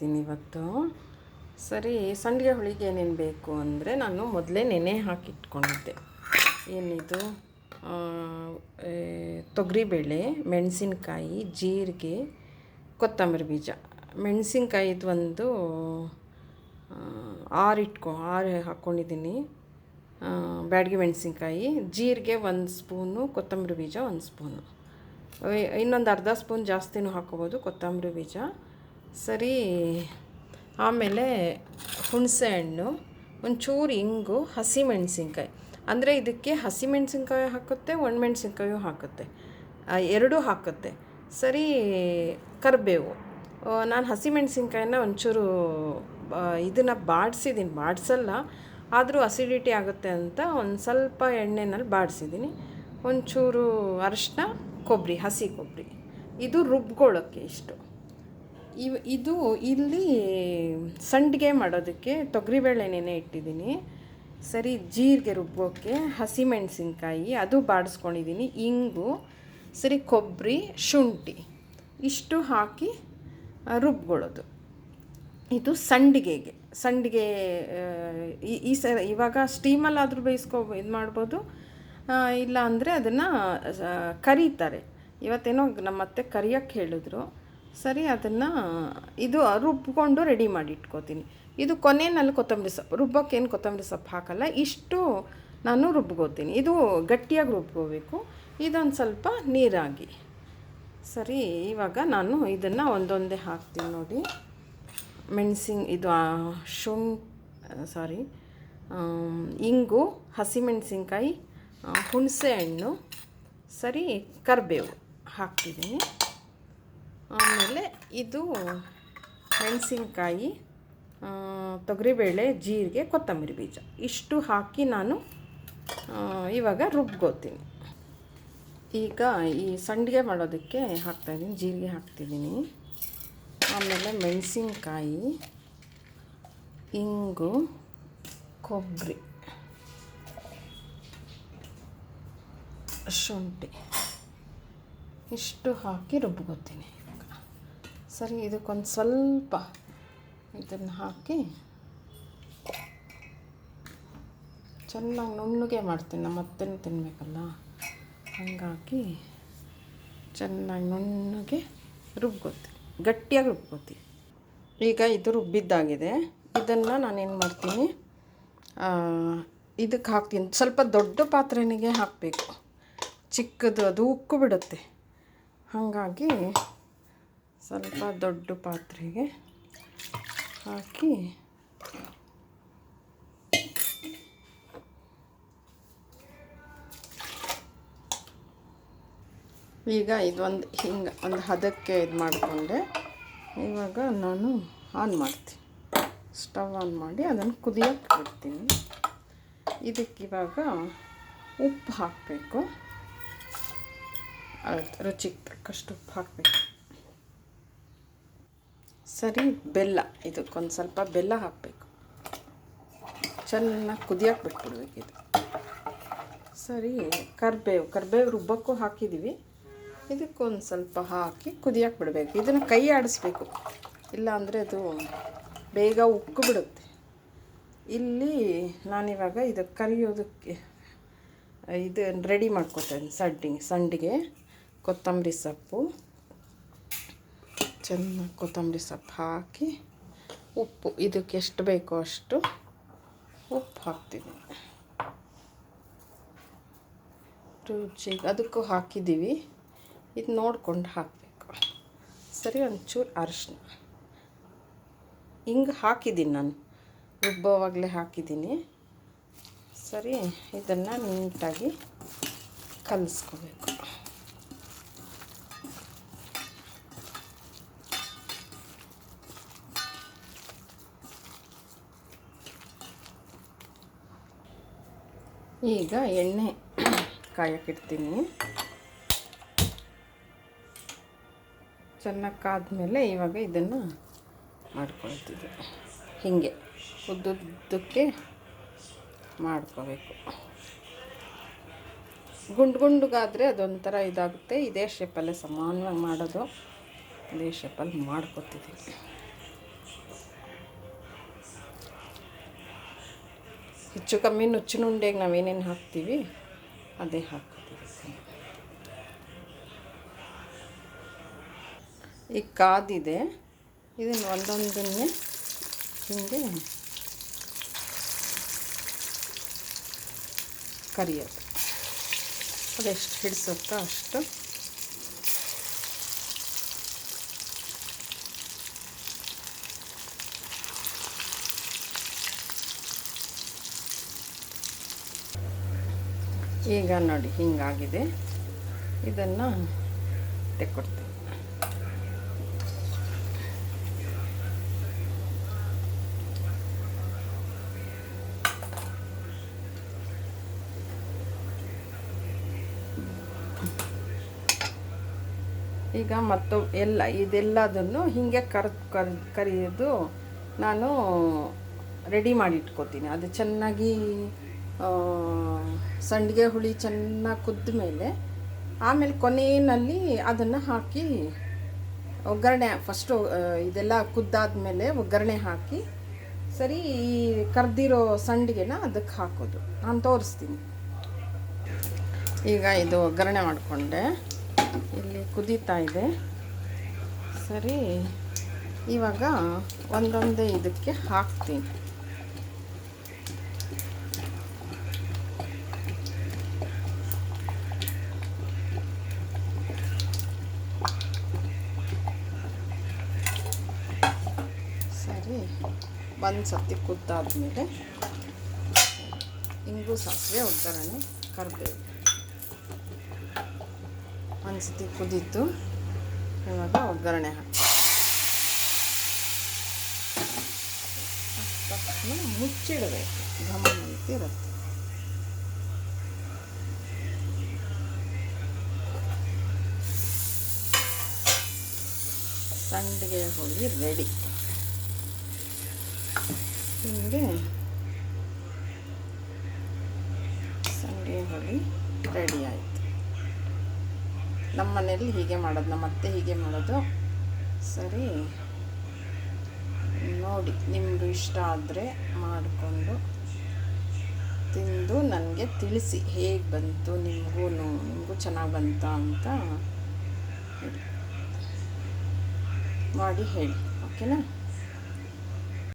ಮಾಡ್ತೀನಿ ಇವತ್ತು. ಸರಿ, ಸಂಡಿಗೆ ಹುಳಿಗೆ ಏನೇನು ಬೇಕು ಅಂದರೆ ನಾನು ಮೊದಲೇ ನೆನೆ ಹಾಕಿಟ್ಕೊಂಡಿದ್ದೆ. ಏನಿದು? ತೊಗರಿಬೇಳೆ, ಮೆಣಸಿನ್ಕಾಯಿ, ಜೀರಿಗೆ, ಕೊತ್ತಂಬರಿ ಬೀಜ. ಮೆಣಸಿನ್ಕಾಯಿದು ಒಂದು ಆರು ಇಟ್ಕೊ, ಆರು ಹಾಕ್ಕೊಂಡಿದ್ದೀನಿ ಬ್ಯಾಡಗಿ ಮೆಣಸಿನ್ಕಾಯಿ, ಜೀರಿಗೆ ಒಂದು ಸ್ಪೂನು, ಕೊತ್ತಂಬರಿ ಬೀಜ ಒಂದು ಸ್ಪೂನು. ಇನ್ನೊಂದು ಅರ್ಧ ಸ್ಪೂನ್ ಜಾಸ್ತಿನೂ ಹಾಕ್ಕೋಬೋದು, ಕೊತ್ತಂಬರಿ ಬೀಜ. ಸರಿ, ಆಮೇಲೆ ಹುಣಸೆ ಹಣ್ಣು, ಒಂಚೂರು ಇಂಗು, ಹಸಿಮೆಣಸಿನ್ಕಾಯಿ. ಅಂದರೆ ಇದಕ್ಕೆ ಹಸಿಮೆಣಸಿನ್ಕಾಯಿ ಹಾಕುತ್ತೆ, ಒಣಮೆಣಸಿನ್ಕಾಯು ಹಾಕುತ್ತೆ. ಎರಡೂ ಹಾಕುತ್ತೆ. ಸರಿ, ಕರಿಬೇವು. ನಾನು ಹಸಿಮೆಣಸಿನ್ಕಾಯಿನ ಒಂಚೂರು ಇದನ್ನು ಬಾಡಿಸಿದ್ದೀನಿ ಬಾಡಿಸಲ್ಲ, ಆದರೂ ಅಸಿಡಿಟಿ ಆಗುತ್ತೆ ಅಂತ ಒಂದು ಸ್ವಲ್ಪ ಎಣ್ಣೆನಲ್ಲಿ ಬಾಡಿಸಿದ್ದೀನಿ ಒಂಚೂರು ಅರಶಿನ ಕೊಬ್ಬರಿ ಹಸಿ ಕೊಬ್ಬರಿ ಇದು ರುಬ್ಕೊಳ್ಳೋಕ್ಕೆ ಇಷ್ಟು. ಇವ್ ಇದು ಇಲ್ಲಿ ಸಂಡಿಗೆ ಮಾಡೋದಕ್ಕೆ ತೊಗರಿಬೇಳೆ ನೆನೆ ಇಟ್ಟಿದ್ದೀನಿ. ಸರಿ, ಜೀರಿಗೆ ರುಬ್ಬೋಕ್ಕೆ ಹಸಿಮೆಣಸಿನ್ಕಾಯಿ ಅದು ಬಾಡಿಸ್ಕೊಂಡಿದ್ದೀನಿ, ಇಂಗು, ಸರಿ ಕೊಬ್ಬರಿ ಶುಂಠಿ, ಇಷ್ಟು ಹಾಕಿ ರುಬ್ಕೊಳ್ಳೋದು. ಇದು ಸಂಡಿಗೆಗೆ ಸಂಡಿಗೆ ಈ ಈ ಸ ಇವಾಗ ಸ್ಟೀಮಲ್ಲಾದರೂ ಬೇಯಿಸ್ಕೊ, ಇದು ಮಾಡ್ಬೋದು. ಇಲ್ಲ ಅಂದರೆ ಅದನ್ನು ಕರೀತಾರೆ. ಇವತ್ತೇನೋ ನಮ್ಮ ಅತ್ತೆ ಕರಿಯೋಕ್ಕೆ ಹೇಳಿದ್ರು. ಸರಿ, ಅದನ್ನು ಇದು ರುಬ್ಬಿಕೊಂಡು ರೆಡಿ ಮಾಡಿ ಇಟ್ಕೋತೀನಿ ಇದು ಕೊನೆಯಲ್ಲಿ ಕೊತ್ತಂಬರಿ ಸೊಪ್ಪು. ರುಬ್ಬೋಕ್ಕೇನು ಕೊತ್ತಂಬರಿ ಸೊಪ್ಪು ಹಾಕಲ್ಲ, ಇಷ್ಟು ನಾನು ರುಬ್ಕೋತೀನಿ. ಇದು ಗಟ್ಟಿಯಾಗಿ ರುಬ್ಕೋಬೇಕು. ಇದೊಂದು ಸ್ವಲ್ಪ ನೀರಾಗಿ. ಸರಿ, ಇವಾಗ ನಾನು ಇದನ್ನು ಒಂದೊಂದೇ ಹಾಕ್ತೀನಿ ನೋಡಿ. ಮೆಣಸಿನ, ಇದು ಶುಂ ಸಾರಿ ಇಂಗು, ಹಸಿಮೆಣಸಿನ್ಕಾಯಿ ಹುಣಸೆ ಹಣ್ಣು, ಸರಿ, ಕರಿಬೇವು ಹಾಕ್ತಿದ್ದೀನಿ. ಆಮೇಲೆ ಇದು ಮೆಣಸಿನ್ಕಾಯಿ ತೊಗರಿಬೇಳೆ, ಜೀರಿಗೆ, ಕೊತ್ತಂಬರಿ ಬೀಜ. ಇಷ್ಟು ಹಾಕಿ ನಾನು ಇವಾಗ ರುಬ್ಕೋತೀನಿ. ಈಗ ಈ ಸಂಡಿಗೆ ಮಾಡೋದಕ್ಕೆ ಹಾಕ್ತಾಯಿದ್ದೀನಿ ಜೀರಿಗೆ ಹಾಕ್ತಿದ್ದೀನಿ. ಆಮೇಲೆ ಮೆಣಸಿನ್ಕಾಯಿ, ಇಂಗು, ಕೊಬ್ಬರಿ, ಶುಂಠಿ. ಇಷ್ಟು ಹಾಕಿ ರುಬ್ಕೋತೀನಿ. ಸರಿ, ಇದಕ್ಕೊಂದು ಸ್ವಲ್ಪ ಇದನ್ನು ಹಾಕಿ ಚೆನ್ನಾಗಿ ನುಣ್ಣಗೆ ಮಾಡ್ತೀನಿ. ನಮ್ಮ ತಿನ್ನಬೇಕಲ್ಲ ಹಾಗಾಗಿ ಚೆನ್ನಾಗಿ ನುಣ್ಣಗೆ ರುಬ್ಕೋತೀನಿ. ಗಟ್ಟಿಯಾಗಿ ರುಬ್ಕೋತೀನಿ. ಈಗ ಇದು ರುಬ್ಬಿದ್ದಾಗಿದೆ. ಇದನ್ನು ನಾನೇನು ಮಾಡ್ತೀನಿ? ಇದಕ್ಕೆ ಹಾಕ್ತೀನಿ. ಸ್ವಲ್ಪ ದೊಡ್ಡ ಪಾತ್ರೆನಿಗೆ ಹಾಕಬೇಕು. ಚಿಕ್ಕದು, ಅದು ಉಕ್ಕು ಬಿಡುತ್ತೆ. ಹಾಗಾಗಿ ಸ್ವಲ್ಪ ದೊಡ್ಡ ಪಾತ್ರೆಗೆ ಹಾಕಿ ಈಗ ಇದೊಂದು ಹಿಂಗೆ ಒಂದು ಹದಕ್ಕೆ ಇದು ಮಾಡಿಕೊಂಡೆ. ಇವಾಗ ನಾನು ಆನ್ ಮಾಡ್ತೀನಿ. ಸ್ಟವ್ ಆನ್ ಮಾಡಿ ಅದನ್ನು ಕುದಿಯೋಕ್ಕೆ ಬಿಡ್ತೀನಿ. ಇದಕ್ಕೆ ಇವಾಗ ಉಪ್ಪು ಹಾಕಬೇಕು. ರುಚಿಗೆ ತಕ್ಕಷ್ಟು ಉಪ್ಪು ಹಾಕಬೇಕು. ಸರಿ, ಬೆಲ್ಲ. ಇದಕ್ಕೊಂದು ಸ್ವಲ್ಪ ಬೆಲ್ಲ ಹಾಕಬೇಕು. ಚೆನ್ನಾಗಿ ಕುದಿಯೋಕೆ ಬಿಟ್ಬಿಡ್ಬೇಕು ಇದು. ಸರಿ, ಕರಿಬೇವು ಕರಿಬೇವು ರುಬ್ಬಕ್ಕೂ ಹಾಕಿದ್ದೀವಿ ಇದಕ್ಕೊಂದು ಸ್ವಲ್ಪ ಹಾಕಿ ಕುದಿಯೋಕೆ ಬಿಡಬೇಕು ಇದನ್ನು ಕೈ ಆಡಿಸ್ಬೇಕು. ಇಲ್ಲ ಅಂದರೆ ಅದು ಬೇಗ ಉಕ್ಕು ಬಿಡುತ್ತೆ ಇಲ್ಲಿ ನಾನಿವಾಗ ಇದು ಕರಿಯೋದಕ್ಕೆ, ಇದು ರೆಡಿ ಮಾಡ್ಕೊತೇನೆ ಸಡ್ಡಿಗೆ, ಸಂಡಿಗೆ, ಕೊತ್ತಂಬರಿ ಸೊಪ್ಪು. ಚೆನ್ನಾಗಿ ಕೊತ್ತಂಬರಿ ಸೊಪ್ಪು ಹಾಕಿ ಉಪ್ಪು, ಇದಕ್ಕೆ ಎಷ್ಟು ಬೇಕೋ ಅಷ್ಟು ಉಪ್ಪು ಹಾಕ್ತೀನಿ. ರುಚಿಗೆ ಅದಕ್ಕೂ ಹಾಕಿದ್ದೀವಿ. ಇದು ನೋಡ್ಕೊಂಡು ಹಾಕಬೇಕು. ಸರಿ, ಒಂಚೂರು ಅರಿಶಿನ ಹಿಂಗೆ ಹಾಕಿದ್ದೀನಿ ನಾನು. ರುಬ್ಬೋವಾಗಲೇ ಹಾಕಿದ್ದೀನಿ. ಸರಿ, ಇದನ್ನು ನೀಟಾಗಿ ಕಲಿಸ್ಕೋಬೇಕು. ಈಗ ಎಣ್ಣೆ ಕಾಯಕ್ಕಿಡ್ತೀನಿ ಚೆನ್ನಾಗಿ ಕಾದ್ಮೇಲೆ ಇವಾಗ ಇದನ್ನು ಮಾಡ್ಕೊಳ್ತಿದ್ದೆ. ಹೀಗೆ ಉದ್ದುದ್ದಕ್ಕೆ ಮಾಡ್ಕೋಬೇಕು. ಗುಂಡು ಗುಂಡುಗಾದರೆ ಅದೊಂಥರ ಇದಾಗುತ್ತೆ. ಇದೇ ಶೇಪಲ್ಲೇ ಸಮಾನವಾಗಿ ಮಾಡೋದು. ಇದೇ ಶೇಪಲ್ಲಿ ಮಾಡ್ಕೊತಿದ್ದೀವಿ ಹೆಚ್ಚು ಕಮ್ಮಿ ನುಚ್ಚಿನ ಉಂಡೆಗೆ ನಾವೇನೇನು ಹಾಕ್ತೀವಿ, ಅದೇ ಹಾಕ್ತೀವಿ ಈ ಕಾದಿದೆ, ಇದನ್ನು ಒಂದೊಂದನ್ನೇ ಹಿಂಗೆ ಕರಿಯೋದು. ಅದೆಷ್ಟು ಹಿಡಿಸುತ್ತೋ ಅಷ್ಟು ಈಗ ನೋಡಿ, ಹಿಂಗಾಗಿದೆ. ಇದನ್ನು ತೆಕ್ಕೊಡ್ತೀನಿ. ಈಗ ಮತ್ತು ಎಲ್ಲ, ಇದೆಲ್ಲದನ್ನು ಹೀಗೆ ಕರ್ ಕರ್ ಕರಿಯೋದು ನಾನು ರೆಡಿ ಮಾಡಿ ಇಟ್ಕೋತೀನಿ. ಅದು ಚೆನ್ನಾಗಿ ಸಂಡಿಗೆ ಹುಳಿ ಚೆನ್ನಾಗಿ ಕುದ್ದ ಮೇಲೆ ಆಮೇಲೆ ಕೊನೆಯಲ್ಲಿ ಅದನ್ನು ಹಾಕಿ ಒಗ್ಗರಣೆ ಫಸ್ಟು ಇದೆಲ್ಲ ಕುದ್ದಾದ್ಮೇಲೆ ಒಗ್ಗರಣೆ ಹಾಕಿ ಸರಿ ಈ ಕರೆದಿರೋ ಸಂಡಿಗೆನ ಅದಕ್ಕೆ ಹಾಕೋದು. ನಾನು ತೋರಿಸ್ತೀನಿ. ಈಗ ಇದು ಒಗ್ಗರಣೆ ಮಾಡಿಕೊಂಡೆ. ಇಲ್ಲಿ ಕುದೀತಾ ಇದೆ. ಸರಿ, ಇವಾಗ ಒಂದೊಂದೇ ಇದಕ್ಕೆ ಹಾಕ್ತೀನಿ ಸರಿ ಒಂದು ಸತಿ ಕುದ್ದಾದ್ಮೇಲೆ ಇಂಗು ಸಾಸಿವೆ ಒಗ್ಗರಣೆ ಕರಿಬೇವು ಒಂದು ಸತಿ ಕುದೀತು, ಇವಾಗ ಒಗ್ಗರಣೆ ಹಾಕಿ ಮುಚ್ಚಿಡಬೇಕು. ಘಮ ಇರುತ್ತೆ. ಸಂಡಿಗೆ ಹೋಗಿ ರೆಡಿ ನಿಮಗೆ ಸಂಡಿಗೆ ರೆಡಿ ಆಯಿತು. ನಮ್ಮ ಮನೆಯಲ್ಲಿ ಹೀಗೆ ಮಾಡೋದು, ನಮ್ಮ ಅತ್ತೆ ಹೀಗೆ ಮಾಡೋದು. ಸರಿ. ನೋಡಿ ನಿಮ್ಮದು ಇಷ್ಟ ಆದರೆ ಮಾಡಿಕೊಂಡು ತಿಂದು ನನಗೆ ತಿಳಿಸಿ ಹೇಗೆ ಬಂತು, ನಿಮಗೂ ನಿಮಗೂ ಚೆನ್ನಾಗಿ ಬಂತ ಅಂತ ಮಾಡಿ ಹೇಳಿ, ಓಕೆನಾ?